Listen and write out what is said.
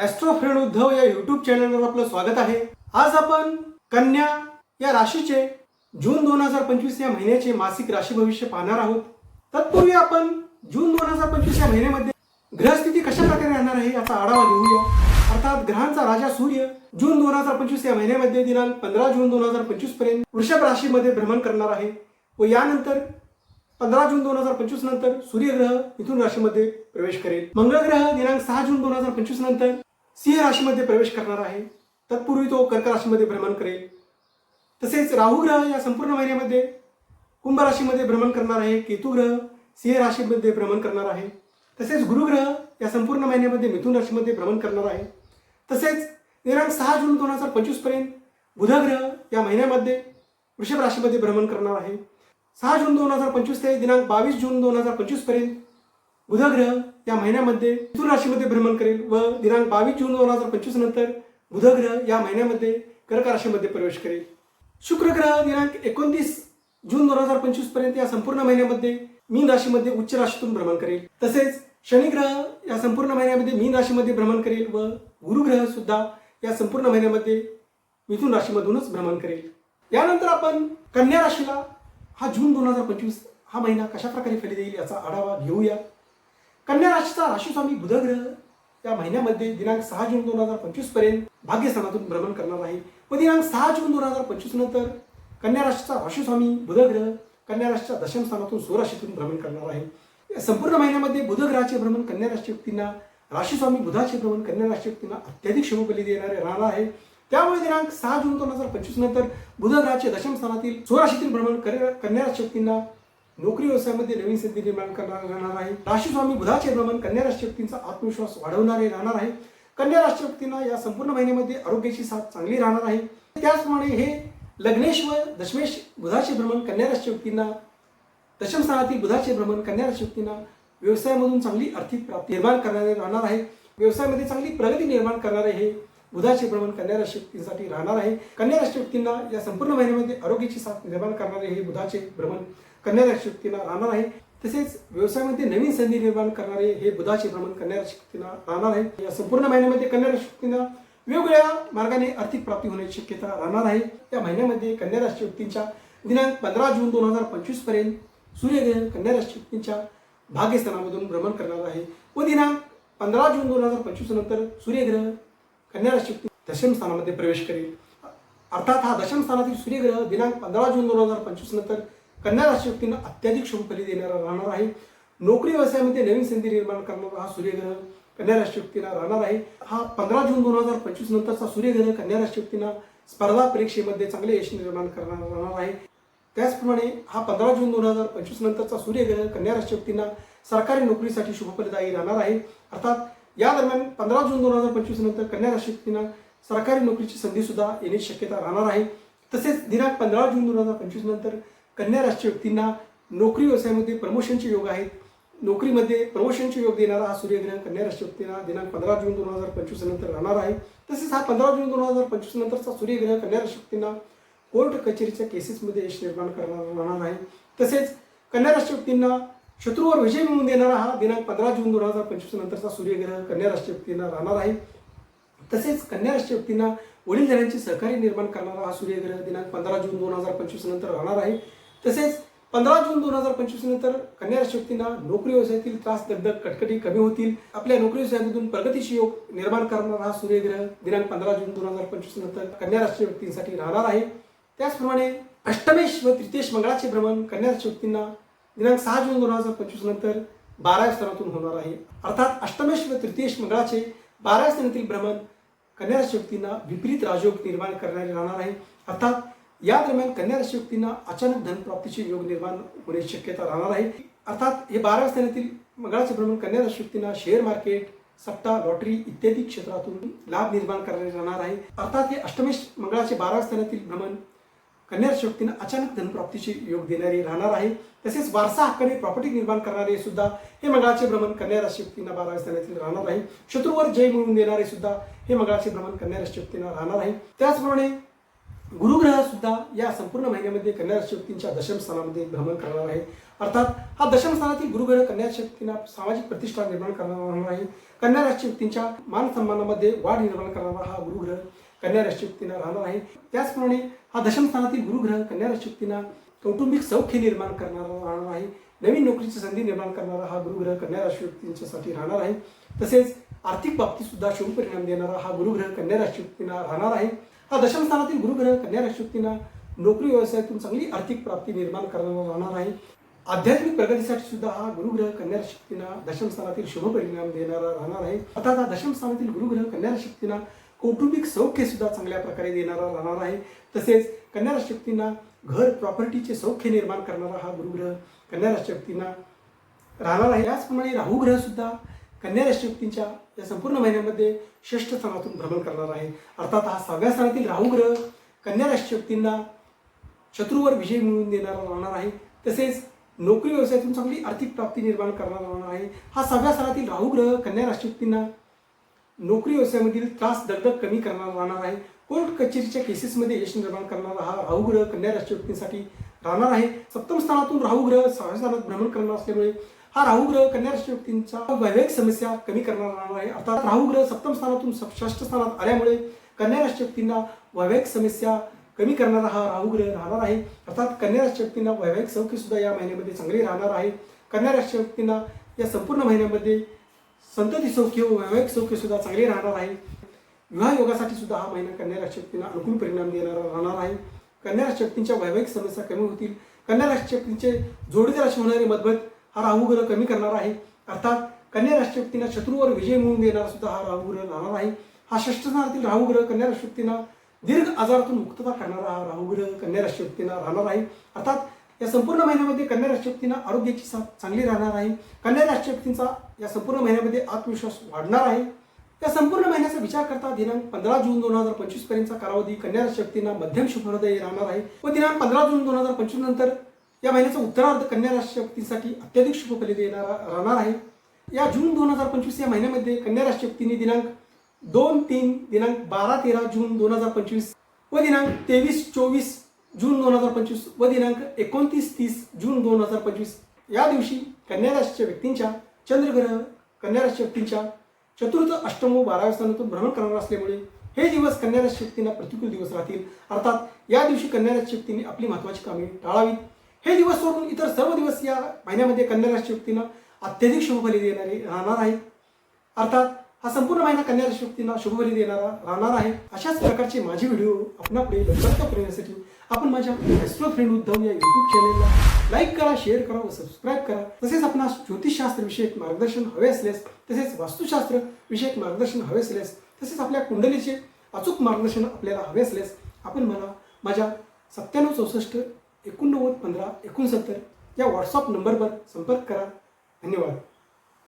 ॲस्ट्रोफ्रेंड उद्धव या युट्यूब चॅनलवर आपलं स्वागत आहे. आज आपण कन्या या राशीचे जून दोन हजार पंचवीस या महिन्याचे मासिक राशी भविष्य पाहणार आहोत. तत्पूर्वी आपण जून दोन हजार पंचवीस या महिन्यामध्ये ग्रहस्थिती कशा प्रकारे राहणार आहे याचा आढावा घेऊया. अर्थात ग्रहांचा राजा सूर्य जून दोन हजार पंचवीस या महिन्यामध्ये दिनांक पंधरा जून दोन हजार पंचवीसपर्यंत वृषभ राशीमध्ये भ्रमण करणार आहे व यानंतर पंधरा जून दोन हजार पंचवीस नंतर सूर्यग्रह मिथुन राशीमध्ये प्रवेश करेल. मंगळ ग्रह दिनांक सहा जून दोन हजार पंचवीस नंतर सिंह राशीमध्ये प्रवेश करणार आहे. तत्पूर्वी तो कर्क राशीमध्ये भ्रमण करेल. तसेच राहू ग्रह या संपूर्ण महिन्यामध्ये कुंभ राशीमध्ये भ्रमण करणार आहे. केतू ग्रह सिंह राशीमध्ये भ्रमण करणार आहे. तसेच गुरुग्रह या संपूर्ण महिन्यामध्ये मिथुन राशीमध्ये भ्रमण करणार आहे. तसेच दिनांक सहा जून दोन हजार पंचवीसपर्यंत बुधग्रह या महिन्यामध्ये वृषभ राशीमध्ये भ्रमण करणार आहे. सहा जून दोन हजार पंचवीस ते दिनांक बावीस जून दोन हजार पंचवीसपर्यंत बुधग्रह या महिन्यामध्ये मिथुन राशीमध्ये भ्रमण करेल व दिनांक बावीस जून दोन हजार पंचवीस नंतर बुधग्रह या महिन्यामध्ये कर्क राशीमध्ये प्रवेश करेल. शुक्र ग्रह दिनांक एकोणतीस जून दोन हजार पंचवीसपर्यंत या संपूर्ण महिन्यामध्ये मीन राशीमध्ये उच्च राशीतून भ्रमण करेल. तसेच शनी ग्रह या संपूर्ण महिन्यामध्ये मीन राशीमध्ये भ्रमण करेल व गुरुग्रह सुद्धा या संपूर्ण महिन्यामध्ये मिथुन राशीमधूनच भ्रमण करेल. यानंतर आपण कन्या राशीला हा जून दोन हजार पंचवीस हा महिना कशा प्रकारे फली देईल याचा आढावा घेऊया. कन्या राशीचा राशीस्वामी बुधग्रह या महिन्यामध्ये दिनांक सहा जून दोन हजार पंचवीसपर्यंत भाग्यस्थानातून भ्रमण करणार आहे. व दिनांक सहा जून दोन हजार पंचवीस नंतर कन्या राशीचा राशीस्वामी बुधग्रह कन्या राशीच्या दशम स्थानातून स्वराशीतून भ्रमण करणार आहे. या संपूर्ण महिन्यामध्ये बुधग्रहाचे भ्रमण कन्या राशी व्यक्तींना राशीस्वामी बुधाचे भ्रमण कन्या राशी व्यक्तींना अत्याधिक शुभफली देणारे राहणार आहे. त्यामुळे दिनांक सहा जून दोन हजार पंचवीस नंतर बुधग्रहाचे दशम स्थानातील स्वराशीतील भ्रमण कन्या राशी व्यक्तींना नोकरी व्यवसायामध्ये नवीन संधी निर्माण करणार राहणार आहे. राशीस्वामी बुधाचे भ्रमण कन्या राष्ट्रव्यक्तींचा आत्मविश्वास वाढवणारे राहणार आहे. कन्या राष्ट्रव्यक्तींना या संपूर्ण महिन्यामध्ये आरोग्याची साथ चांगली राहणार आहे. त्याचप्रमाणे हे लग्नेश व दशमेश बुधाचे भ्रमण कन्या राष्ट्रव्यक्तींना दशम स्थानातील बुधाचे भ्रमण कन्या राष्ट्रव्यक्तींना व्यवसायामधून चांगली आर्थिक प्राप्ती निर्माण करणारे राहणार आहे. व्यवसायामध्ये चांगली प्रगती निर्माण करणारे हे बुधाचे भ्रमण कन्या राष्ट्रव्यक्तींसाठी राहणार आहे. कन्या राष्ट्रव्यक्तींना या संपूर्ण महिन्यामध्ये आरोग्याची साथ निर्माण करणारे हे बुधाचे भ्रमण कन्या राशी राहणार आहे. तसेच व्यवसायामध्ये नवीन संधी निर्माण करणारे हे बुधाचे भ्रमण कन्या राशी राहणार आहे. या संपूर्ण महिन्यामध्ये कन्या राशी वेगवेगळ्या मार्गाने आर्थिक प्राप्ती होण्याची शक्यता राहणार आहे. या महिन्यामध्ये कन्या राशी व्यक्तींच्या दिनांक पंधरा जून दोन हजार पंचवीसपर्यंत सूर्यग्रह कन्या राशी व्यक्तींच्या भाग्यस्थानामधून भ्रमण करणार आहे. व दिनांक पंधरा जून दोन हजार पंचवीस नंतर सूर्यग्रह कन्या राशी व्यक्ती दशम स्थानामध्ये प्रवेश करेल. अर्थात हा दशम स्थानातील सूर्यग्रह दिनांक पंधरा जून दोन हजार पंचवीस नंतर कन्या राशी व्यक्तींना अत्याधिक शुभफली देणारा राहणार आहे. नोकरी व्यवसायामध्ये नवीन संधी निर्माण करणारा हा सूर्यग्रह कन्या राशी राहणार आहे. हा पंधरा जून दोन हजार पंचवीस नंतरचा सूर्यग्रह कन्या राशी व्यक्तींना स्पर्धा परीक्षेमध्ये चांगले यश निर्माण करणार राहणार आहे. त्याचप्रमाणे हा पंधरा जून दोन हजार पंचवीस नंतरचा सूर्यग्रह कन्या राशी व्यक्तींना सरकारी नोकरीसाठी शुभफलदायी राहणार आहे. अर्थात या दरम्यान पंधरा जून दोन हजार पंचवीस नंतर कन्या राशी व्यक्तींना सरकारी नोकरीची संधी सुद्धा येण्याची शक्यता राहणार आहे. तसेच दिनांक पंधरा जून दोन हजार पंचवीस नंतर कन्या राशी व्यक्तींना नोकरी व्यवसायामध्ये प्रमोशनचे योग आहेत. नोकरीमध्ये प्रमोशनचे योग देणारा हा सूर्यग्रह कन्या राशी व्यक्तींना दिनांक पंधरा जून दोन हजार पंचवीस नंतर राहणार आहे. तसेच हा पंधरा जून दोन हजार पंचवीस नंतरचा सूर्यग्रह कन्या राशी व्यक्तींना कोर्ट कचेरीच्या केसेसमध्ये यश निर्माण करणार राहणार आहे. तसेच कन्या राशी व्यक्तींना शत्रूवर विजय मिळवून देणारा हा दिनांक पंधरा जून दोन हजार पंचवीस नंतरचा सूर्यग्रह कन्या राशी व्यक्तींना राहणार आहे. तसेच कन्या राशी व्यक्तींना वडीलधाऱ्यांचे सहकार्य निर्माण करणारा हा सूर्यग्रह दिनांक पंधरा जून दोन हजार पंचवीस नंतर राहणार आहे. तसेच पंधरा जून दोन हजार पंचवीस नंतर कन्या राशी नोकरी व्यवसायातील त्रास दगदग कटकटी कमी होतील. आपल्या नोकरी व्यवसायामधून प्रगतीशी योग निर्माण करणारा हा सूर्यग्रह दिनांक पंधरा जून दोन हजार पंचवीस नंतर कन्या राशी व्यक्तींसाठी राहणार आहे. त्याचप्रमाणे अष्टमेश व तृतीयेश मंगळाचे भ्रमण कन्या राशी व्यक्तींना दिनांक सहा जून दोन हजार पंचवीस नंतर बाराव्या स्थानातून होणार आहे. अर्थात अष्टमेश व तृतीयेश मंगळाचे बाराव्या स्थानातील भ्रमण कन्या राशी व्यक्तींना विपरीत राजयोग निर्माण करणारे राहणार आहे. अर्थात या दरम्यान कन्या राशी व्यक्तींना अचानक धनप्राप्तीचे योग निर्माण होण्याची शक्यता राहणार आहे. अर्थात हे बाराव्या स्थानातील मंगळाचे भ्रमण कन्या राशी व्यक्तींना शेअर मार्केट सट्टा लॉटरी इत्यादी क्षेत्रातून लाभ निर्माण करणारे राहणार आहे. अर्थात हे अष्टमेश मंगळाचे बाराव्या स्थानातील भ्रमण कन्या राशी व्यक्तींना अचानक धनप्राप्तीचे योग देणारे राहणार आहे. तसेच वारसा हक्काने प्रॉपर्टी निर्माण करणारे सुद्धा हे मंगळाचे भ्रमण कन्या राशी व्यक्तींना बाराव्या स्थानातील राहणार आहे. शत्रूवर जय मिळवून देणारे सुद्धा हे मंगळाचे भ्रमण कन्या राशी व्यक्तींना राहणार आहे. त्याचप्रमाणे गुरुग्रह सुद्धा या संपूर्ण महिन्यामध्ये कन्या राशी दशमस्थानामध्ये दशम स्थानामध्ये भ्रमण करणार आहे. अर्थात हा दशम स्थानातील गुरुग्रह कन्या सामाजिक प्रतिष्ठा निर्माण करणार राहणार आहे. कन्या राशी मान सन्मानामध्ये वाढ निर्माण करणारा हा गुरुग्रह कन्या राशी राहणार आहे. त्याचप्रमाणे हा दशम स्थानातील गुरुग्रह कन्या राशी कौटुंबिक सौख्य निर्माण करणारा राहणार आहे. नवीन नोकरीची संधी निर्माण करणारा हा गुरुग्रह कन्या राशी राहणार आहे. तसेच आर्थिक बाबतीत सुद्धा शुभ परिणाम देणारा हा गुरुग्रह कन्या राशी राहणार आहे. हा दशम स्थानातील गुरुग्रह कन्या राशी नोकरी व्यवसायातून चांगली आर्थिक प्राप्ती निर्माण करणारा राहणार आहे. आध्यात्मिक प्रगतीसाठी सुद्धा हा गुरुग्रह कन्या शक्तींना दशम स्थानातील शुभ परिणाम देणारा राहणार आहे. अर्थात हा दशम स्थानातील गुरुग्रह कन्या शक्तींना कौटुंबिक सौख्य सुद्धा चांगल्या प्रकारे देणारा राहणार आहे. तसेच कन्या शक्तींना घर प्रॉपर्टीचे सौख्य निर्माण करणारा हा गुरुग्रह कन्या शक्तींना राहणार आहे. त्याचप्रमाणे राहुग्रह सुद्धा कन्या राशी या संपूर्ण महिन्यामध्ये श्रेष्ठ स्थानातून भ्रमण करणार आहे. अर्थात हा सहाव्या स्थानातील राहू ग्रह कन्या राशी व्यक्तींना शत्रूवर विजय मिळवून देणारा राहणार आहे. तसेच नोकरी व्यवसायातून चांगली आर्थिक प्राप्ती निर्माण करणारा राहणार आहे. हा सहाव्या स्थानातील राहू ग्रह कन्या राशी व्यक्तींना नोकरी व्यवसायामधील त्रास दगदग कमी करणारा राहणार आहे. कोर्ट कचेरीच्या केसेसमध्ये यश निर्माण करणारा हा राहुग्रह कन्या राशी व्यक्तींसाठी राहणार आहे. सप्तम स्थानातून राहू ग्रह सहाव्या स्थानात भ्रमण करणार असल्यामुळे हा राहू ग्रह कन्या राशी व्यक्तींचा वैवाहिक समस्या कमी करणारा राहणार आहे. अर्थात राहू ग्रह सप्तम स्थानातून षष्ठ स्थानात आल्यामुळे कन्या राशी व्यक्तींना वैवाहिक समस्या कमी करणारा हा राहू ग्रह राहणार आहे. अर्थात कन्या राशी व्यक्तींना वैवाहिक सौख्य सुद्धा या महिन्यामध्ये चांगले राहणार आहे. कन्या राशी व्यक्तींना या संपूर्ण महिन्यामध्ये संतती सौख्य व वैवाहिक सौख्य सुद्धा चांगले राहणार आहे. विवाह योगासाठी सुद्धा हा महिना कन्या राशी व्यक्तींना अनुकूल परिणाम देणारा राहणार आहे. कन्या राशी व्यक्तींच्या वैवाहिक समस्या कमी होतील. कन्या राशी व्यक्तींचे जोडीदार असे होणारे मतभेद हा राहू ग्रह कमी करणार आहे. अर्थात कन्या राष्ट्रव्यक्तींना शत्रूवर विजय मिळवून देणारा सुद्धा हा राहू ग्रह राहणार आहे. हा षष्ठस्थानातील राहू ग्रह कन्या राष्ट्रव्यक्तींना दीर्घ आजारातून मुक्तता करणारा हा राहू ग्रह कन्या राष्ट्रव्यक्तींना राहणार आहे. अर्थात या संपूर्ण महिन्यामध्ये कन्या राष्ट्रव्यक्तींना आरोग्याची साथ चांगली राहणार आहे. कन्या राष्ट्रव्यक्तींचा या संपूर्ण महिन्यामध्ये आत्मविश्वास वाढणार आहे. या संपूर्ण महिन्याचा विचार करता दिनांक पंधरा जून दोन हजार पंचवीस पर्यंतचा कालावधी कन्या राष्ट्रव्यक्तींना मध्यम शुभहृदय राहणार आहे. व दिनांक पंधरा जून दोन हजार पंचवीस नंतर या महिन्याचा उत्तरार्ध कन्या राशी अत्याधिक शुभ फलित येणारा राहणार आहे. या जून दोन हजार पंचवीस या महिन्यामध्ये कन्या राशी दिनांक दोन तीन दिनांक बारा तेरा जून दोन हजार पंचवीस व दिनांक तेवीस चोवीस जून दोन हजार पंचवीस व दिनांक एकोणतीस तीस जून दोन हजार पंचवीस या दिवशी कन्या राशीच्या व्यक्तींच्या चंद्रग्रह कन्या राशी व्यक्तींच्या चतुर्थ अष्टम व बाराव्या स्थानातून भ्रमण करणार असल्यामुळे हे दिवस कन्या राशी व्यक्तींना प्रतिकूल दिवस राहतील. अर्थात या दिवशी कन्या राशी व्यक्तींनी आपली महत्वाची कामे टाळावीत. हे दिवस सोडून इतर सर्व दिवस या महिन्यामध्ये कन्या राशी व्यक्तींना अत्यधिक शुभफली देणारे राहणार आहे. अर्थात हा संपूर्ण महिना कन्या राशी व्यक्तींना शुभफली देणारा राहणार आहे. अशाच प्रकारचे माझे व्हिडिओ आपणापुढे लवकरच्या करण्यासाठी आपण माझ्या ॲस्ट्रो फ्रेंड उद्धव या युट्यूब चॅनेलला लाईक करा शेअर करा व सबस्क्राईब करा. तसेच आपणास ज्योतिषशास्त्र विषयक मार्गदर्शन हवे असल्यास तसेच वास्तुशास्त्र विषयक मार्गदर्शन हवे असल्यास तसेच आपल्या कुंडलीचे अचूक मार्गदर्शन आपल्याला हवे असल्यास आपण मला माझ्या सत्त्याण्णव चौसष्ट एकोणनव्वद पंधरा एकोणसत्तर या व्हॉट्सअप नंबरवर संपर्क करा. धन्यवाद.